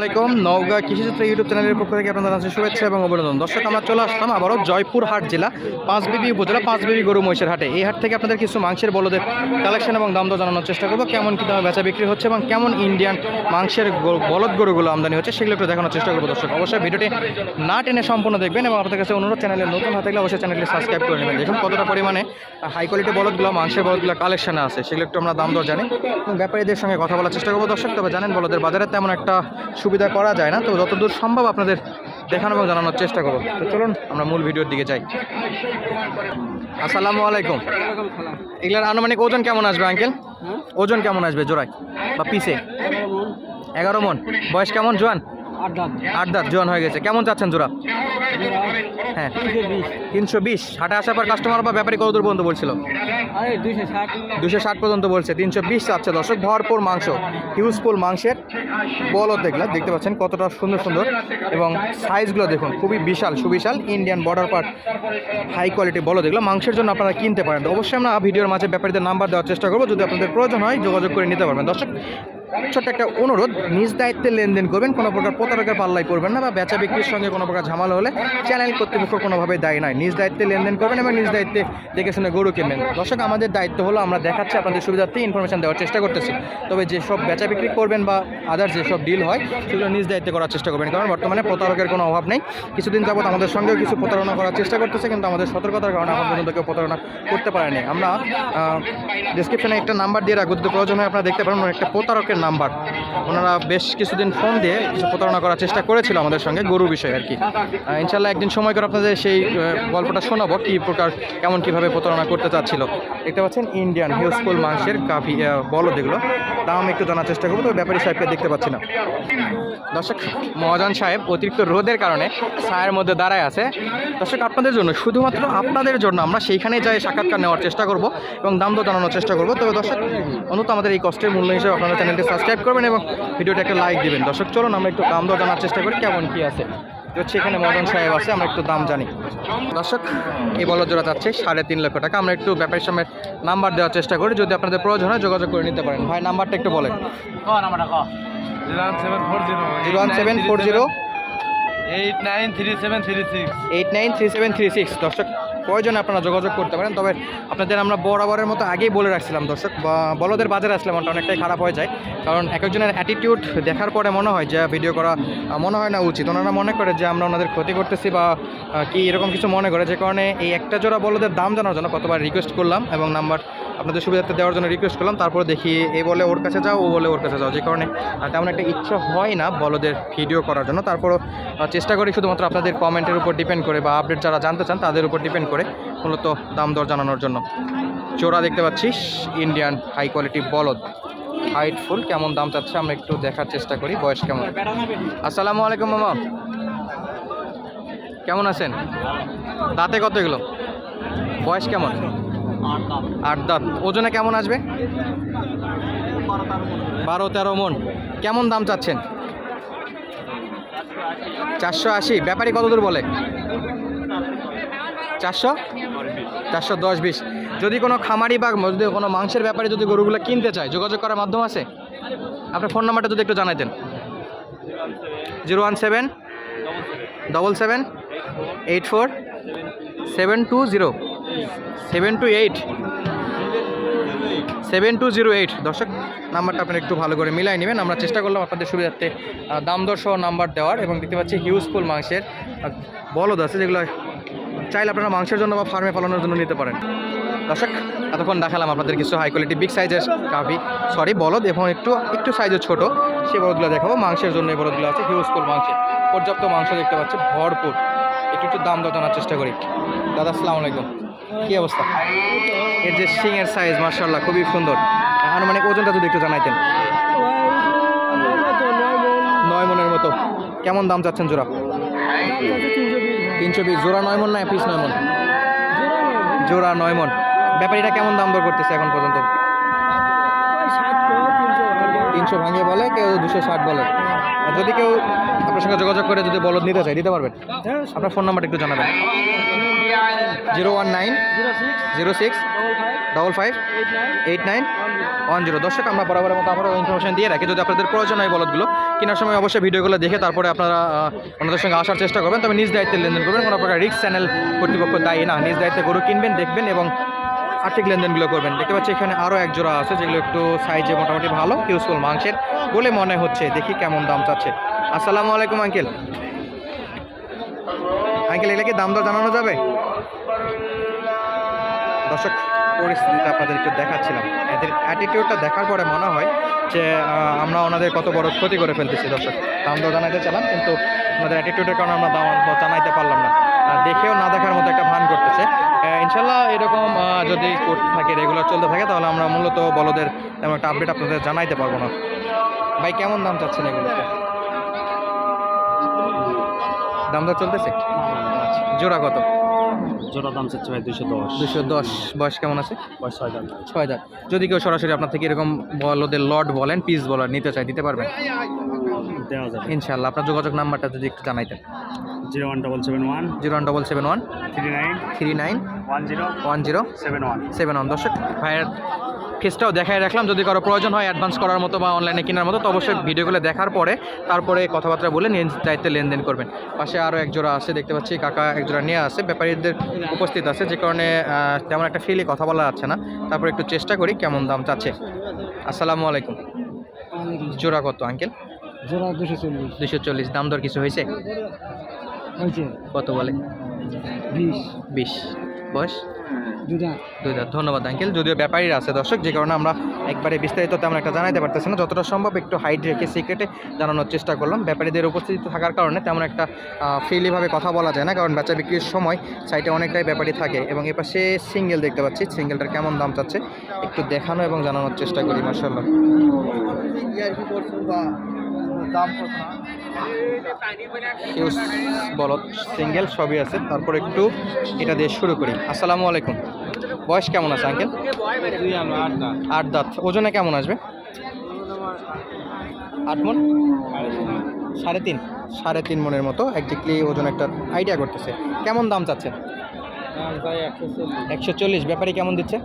আসসালামাইকুম নওগাঁ কৃষিচিত্র ইউটিউব চ্যানেলের পক্ষ থেকে আপনাদের জানাচ্ছি শুভেচ্ছা এবং অভিনন্দন। দর্শক, আমরা চলে আসলাম আবারও জয়পুরহাট জেলা, পাঁচবিবি উপজেলা, পাঁচবিবি গরু মহিষের হাটে। এই হাট থেকে আপনাদের কিছু মাংসের বলদের কালেকশন এবং দাম দর জানানোর চেষ্টা করব, কেমন কী দামে বেচা বিক্রি হচ্ছে এবং কেমন ইন্ডিয়ান মাংসের বলদ গরুগুলো আমদানি হচ্ছে সেগুলো একটু দেখানোর চেষ্টা করব দর্শক। অবশ্যই ভিডিওটি না টেনে সম্পূর্ণ দেখবেন এবং আপনাদের কাছে অনুরোধ চ্যানেলের নতুন হাতে গেলে অবশ্যই চ্যানেলটি সাবস্ক্রাইব করে নেবেন। দেখুন কতটা পরিমাণে হাই কোয়ালিটি বলদগুলো, মাংসের বলদগুলো কালেকশনে আছে, সেগুলো একটু আমরা দাম দর জানি এবং ব্যাপারীদের সঙ্গে কথা বলার চেষ্টা করব দর্শক। তবে জানেন, বলদের বাজারে তেমন একটা সুবিধা করা যায় না তো যতদূর সম্ভব আপনাদের দেখানো এবং জানানোর চেষ্টা করব। তো চলুন আমরা মূল ভিডিওর দিকে যাই। আসসালামু আলাইকুম। এগুলার আনুমানিক ওজন কেমন আসবে আঙ্কেল? ওজন কেমন আসবে জোড়ায় বা পিসে? এগারো মন। বয়স কেমন জোয়ান? আট দাঁত। জোয়ান হয়ে গেছে। কেমন চাচ্ছেন জোড়া? হ্যাঁ। তিনশো বিশ। হাটে আসার পর কাস্টমার বা ব্যাপারী কতদূর পর্যন্ত বলছিল? দুশো ষাট। পর্যন্ত বলছে। তিনশো বিশ চাচ্ছে দর্শক। ভরপুর মাংস। হিউজফুল মাংসের বলও দেখলাম। দেখতে পাচ্ছেন কতটা সুন্দর সুন্দর। এবং সাইজগুলো দেখুন খুবই বিশাল সুবিশাল। Indian border part high quality বলো দেখলাম মাংসের জন্য আপনারা কিনতে পারেন। অবশ্যই আমরা ভিডিওর মাঝে ব্যাপারীদের নাম্বার দেওয়ার চেষ্টা করব। যদি আপনাদের প্রয়োজন হয় যোগাযোগ করে নিতে পারবেন। দর্শক ছোট্ট একটা অনুরোধ, নিজ দায়িত্বে লেনদেন করবেন, কোনো প্রকার প্রতারকের পাল্লাই করবেন না বা বেচা বিক্রির সঙ্গে কোনো প্রকার ঝামেলা হলে চ্যানেল কর্তৃপক্ষ কোনোভাবে দায়ী নয়। নিজ দায়িত্বে লেনদেন করবেন এবং নিজ দায়িত্বে দেখে শুনে গরু কিনবেন দর্শক, আমাদের দায়িত্ব হলো আমরা দেখাচ্ছি, আপনাদের সুবিধার্থে ইনফরমেশন দেওয়ার চেষ্টা করতেছি। তবে যেসব বেচা বিক্রি করবেন বা আদার যেসব ডিল হয়, সেগুলো নিজ দায়িত্বে করার চেষ্টা করবেন। কারণ বর্তমানে প্রতারকের কোনো অভাব নেই। কিছুদিন যাবত আমাদের সঙ্গেও কিছু প্রতারণা করার চেষ্টা করতেছে, কিন্তু আমাদের সতর্কতার কারণে এখন পর্যন্ত কেউ প্রতারণা করতে পারেনি। আমরা ডিসক্রিপশনে একটা নাম্বার দিয়ে রাখব। প্রয়োজন হয় আপনারা দেখতে পারেন একটা প্রতারকের নাম্বার। ওনারা বেশ কিছুদিন ফোন দিয়ে কিছু প্রতারণা করার চেষ্টা করেছিল আমাদের সঙ্গে, গরু বিষয়ে আর কি। ইনশাল্লাহ একদিন সময় করে আপনাদের সেই গল্পটা শোনাবো, কী প্রকার, কেমন কীভাবে প্রতারণা করতে চাচ্ছিল। দেখতে পাচ্ছেন ইন্ডিয়ান হিউজফুল মাংসের কাফি বলো দেখল দাম একটু জানার চেষ্টা করব, তবে ব্যাপারী সাহেবকে দেখতে পাচ্ছি না। দর্শক, মহাজন সাহেব অতিরিক্ত রোদের কারণে ছায়ের মধ্যে দাঁড়ায় আছে। দর্শক, আপনাদের জন্য শুধুমাত্র আপনাদের জন্য আমরা সেইখানে যাই, সাক্ষাৎকার নেওয়ার চেষ্টা করব এবং দাম দর জানানোর চেষ্টা করব। তবে দর্শক, অন্তত আমাদের এই কষ্টের মূল্য হিসেবে আপনারা চ্যানেলটি সাবস্ক্রাইব করবেন এবং ভিডিওটা একটা লাইক দিবেন। দর্শক চলুন আমরা একটু দাম দর জানার চেষ্টা করি কেমন কি আছে। হচ্ছে এখানে মদন সাহেব আছে আমরা একটু দাম জানি। দর্শক এই বলদ জোড়া যাচ্ছে সাড়ে তিন লক্ষ টাকা। আমরা একটু ব্যাপারীর সময় নাম্বার দেওয়ার চেষ্টা করি যদি আপনাদের প্রয়োজন হয় যোগাযোগ করে নিতে পারেন। ভাই নাম্বারটা একটু বলেন। Zero one seven four zero. Eight nine three seven three six. Eight nine three seven three six. দর্শক প্রয়োজনে আপনারা যোগাযোগ করতে পারেন? তবে আপনাদের আমরা বরাবরের মতো আগেই বলে রাখছিলাম দর্শক বলদের বাজারে আসলে মনটা অনেকটাই খারাপ হয়ে যায়। কারণ এক একজনের অ্যাটিটিউড দেখার পরে মনে হয় যে ভিডিও করা মনে হয় না উচিত। ওনারা মনে করে যে আমরা ওনাদের ক্ষতি করতেছি বা কি এরকম কিছু মনে করে, যে কারণে এই একটা জোড়া বলদের দাম জানার জন্য কতবার রিকোয়েস্ট করলাম এবং নাম্বার আপনাদের সুবিধার্থে দেওয়ার জন্য রিকোয়েস্ট করলাম, তারপরে দেখি এ বলে ওর কাছে যাও, ও বলে ওর কাছে যাও। যে কারণে তেমন একটা ইচ্ছা হয় না বলদের ভিডিও করার জন্য। তারপরও চেষ্টা করি শুধুমাত্র আপনাদের কমেন্টের উপর ডিপেন্ড করে বা আপডেট যারা জানতে চান, তাদের উপর ডিপেন্ড করে মূলত দাম দর জানানোর জন্য। চোরা দেখতে পাচ্ছিস ইন্ডিয়ান হাই কোয়ালিটি বলদ। হাইট ফুল কেমন দাম চাচ্ছে আমরা একটু দেখার চেষ্টা করি, বয়স কেমন? আসসালামু আলাইকুম, মামা। কেমন আছেন? দাঁতে কত এগুলো? বয়স কেমন? আট দাঁত। ওজনে কেমন আসবে? বারো তেরো মন। কেমন দাম চাচ্ছেন? চারশো আশি। ব্যাপারী কত দূর বলে? চারশো? চারশো দশ বিশ। যদি কোনো খামারি বা যদি কোনো মাংসের ব্যাপারে যদি গরুগুলো কিনতে চায় যোগাযোগ করার মাধ্যম আছে? আপনার ফোন নাম্বারটা যদি একটু জানাইতেন zero one seven double seven eight four seven two zero seven two eight. Seven two zero eight. দর্শক, নাম্বারটা আপনারা একটু ভালো করে মিলাই নেবেন। আমরা চেষ্টা করলাম আপনাদের সুবিধার্থে দাম দর সহ নাম্বার দেওয়ার এবং দেখতে পাচ্ছি হিউজফুল মাংসের বলদ আছে যেগুলো চাইলে আপনারা মাংসের জন্য বা ফার্মে পালানোর জন্য নিতে পারেন। দর্শক, এতক্ষণ দেখালাম আপনাদের কিছু হাই কোয়ালিটি বিগ সাইজের কাফি সরি বলদ এবং একটু একটু সাইজের ছোট। সেই বলদগুলো দেখাবো, মাংসের জন্য এই বলদগুলো আছে হিউজফুল মাংসের। পর্যাপ্ত মাংস দেখতে পাচ্ছি ভরপুর। একটু একটু দাম দর জানার চেষ্টা করি। দাদা, আসসালামু আলাইকুম। কী অবস্থা? এর যে শিংয়ের সাইজ মার্শাল্লাহ খুবই সুন্দর। আনুমানিক ওজনটা যদি একটু জানাইতেন। নয় মনের মতো। কেমন দাম চাচ্ছেন জোড়া? তিনশো বিশ। জোড়া নয় মন না পিস নয় মন? জোড়া নয় মন। ব্যাপারীটা কেমন দাম দর করতেছে এখন পর্যন্ত? তিনশো ভাঙিয়ে বলে, কেউ দুশো ষাট বলে। আর যদি কেউ আপনার সঙ্গে যোগাযোগ করে যদি বলদ নিতে চায়, দিতে পারবেন। আপনার ফোন নাম্বারটা একটু জানাবেন। Zero one nine, zero six, double five, eight nine, one zero. দর্শক, আমরা বরাবরের মতো আমরা ইনফরমেশন দিয়ে রাখি। যদি আপনাদের প্রয়োজন হয় বলদগুলো, কেনার সময় অবশ্যই ভিডিওগুলো দেখে তারপরে আপনারা ওনাদের সঙ্গে আসার চেষ্টা করবেন। তবে নিজ দায়িত্বে লেনদেন করবেন। কোনো প্রকার রিক্স চ্যানেল কর্তৃপক্ষ দায়ী না। নিজ দায়িত্বে গরু কিনবেন, দেখবেন এবং আর্থিক লেনদেনগুলো করবেন। দেখতে পাচ্ছি এখানে আরও এক জোড়া আছে, যেগুলো একটু সাইজে মোটামুটি ভালো ইউজফুল মাংসের বলে মনে হচ্ছে। দেখি কেমন দাম চাচ্ছে। আসসালামু আলাইকুম আঙ্কেল আঙ্কেল এগুলো কি দাম দর জানানো যাবে? দর্শক, পরিস্থিতিটা আপনাদের একটু দেখাচ্ছিলাম। এদের অ্যাটিটিউডটা দেখার পরে মনে হয় যে আমরা ওনাদের কত বড় ক্ষতি করে ফেলতেছি। দর্শক, দাম দর জানাইতে চালাম, কিন্তু ওনাদের অ্যাটিটিউডের কারণে আমরা দাম জানাইতে পারলাম না। দেখেও না দেখার মতো একটা ভান করতেছে। ইনশাল্লাহ এরকম যদি করতে থাকে রেগুলার চলতে থাকে তাহলে আমরা মূলত বলদের তেমন একটা আপডেট আপনাদের জানাইতে পারব না। ভাই কেমন দাম চাচ্ছেন এগুলোতে? দাম দর চলতেছে? জোড়া কত? জোড়া দাম চাচ্ছে ভাই দুশো দশ। দুশো দশ। বয়স কেমন আছে? বয়স ছয় দাম ছয় দাঁত। যদি কেউ সরাসরি আপনার থেকে এরকম বলদের লট বলেন পিস বলার নিতে চাই দিতে পারবেন? দেওয়া যাবে। ইনশাল্লাহ আপনার যোগাযোগ নাম্বারটা যদি একটু জানাইতেন। Zero one double seven one. Zero one double seven one. Three nine. Three nine. One zero one zero seven one. Seven one. দর্শক ভাইয়ের ফেসটাও দেখাই রাখলাম যদি কারও প্রয়োজন হয় অ্যাডভান্স করার মতো বা অনলাইনে কেনার মতো তো অবশ্যই ভিডিওগুলো দেখার পরে তারপরে কথাবার্তা বলে নিজ দায়িত্বে লেনদেন করবেন। পাশে আরও একজোড়া আছে দেখতে পাচ্ছি কাকা একজোড়া নিয়ে আসে ব্যাপারীদের উপস্থিত আছে যে কারণে তেমন একটা ফিলে কথা বলা যাচ্ছে না। তারপরে একটু চেষ্টা করি কেমন দাম চাচ্ছে। আসসালামু আলাইকুম। জোড়া কত আঙ্কেল জোড়া দুশো চল্লিশ। দুশো চল্লিশ। দাম দর কিছু হয়েছে? হয়েছে কত বলে? বিশ। বিশ। বয়স? দুটা ধন্যবাদ আঙ্কেল। যদিও ব্যাপারীর আছে দর্শক যে কারণে আমরা একবারে বিস্তারিত তেমন একটা জানাইতে পারতেছি না। যতটা সম্ভব একটু হাইড রেখে সিক্রেটে জানানোর চেষ্টা করলাম। ব্যাপারীদের উপস্থিতি থাকার কারণে তেমন একটা ফ্রিলিভাবে কথা বলা যায় না কারণ বেচা বিক্রির সময় সাইটে অনেকটাই ব্যাপারী থাকে। এবং এপাশে সিঙ্গেল দেখতে পাচ্ছি। সিঙ্গেলটার কেমন দাম চাচ্ছে? একটু দেখানো এবং জানানোর চেষ্টা করি মার্শাল্লাহ হিউজ বলদ সিঙ্গেল সবই আছে। তারপর একটু এটা দিয়ে শুরু করি। আসসালামু আলাইকুম। বয়স কেমন আছে আঙ্কেল আট দাঁত। ওজনে কেমন আসবে? আট মন? সাড়ে তিন। সাড়ে তিন মনের মতো। একদিকলি ওজন একটা আইডিয়া করতেছে। কেমন দাম চাচ্ছেন? একশো একশো চল্লিশ। ব্যাপারে কেমন দিচ্ছে?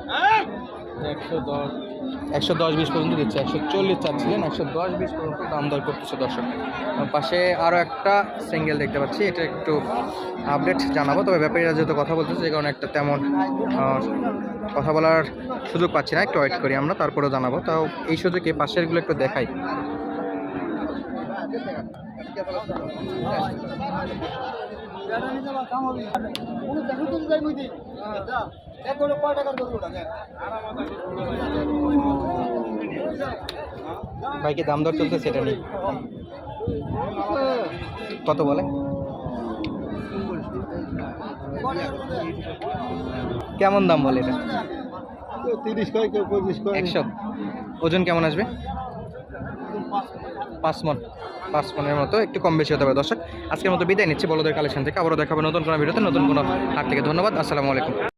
একশো দশ। বিশ পর্যন্ত দিচ্ছে, একশো চল্লিশ চাচ্ছিলেন, একশো দশ বিশ পর্যন্ত দাম দর করতেছে দর্শক। পাশে আরও একটা সিঙ্গেল দেখতে পাচ্ছি, এটা একটু আপডেট জানাব, তবে ব্যাপারীরা যেহেতু কথা বলতেছে যে কারণে একটা তেমন কথা বলার সুযোগ পাচ্ছি না, একটু ওয়েট করি আমরা, তারপরেও জানাব। তাও এই সুযোগে পাশেরগুলো একটু দেখাই। বাইকে দাম দর চলছে সেটা নেই কত বলে? কেমন দাম বলে এটা? তিরিশ কয় কেউ পঁচিশ কয়। একশো। ওজন কেমন আসবে? পাঁচ মন। পাঁচ মনের মতো, একটু কম বেশি হতে পারে। দর্শক, আজকের মতো বিদায় নিচ্ছি। বলদের কালেকশন থেকে আবারও দেখাবো নতুন কোনো ভিডিওতে, নতুন কোনো হাত থেকে। ধন্যবাদ, আসসালামু আলাইকুম।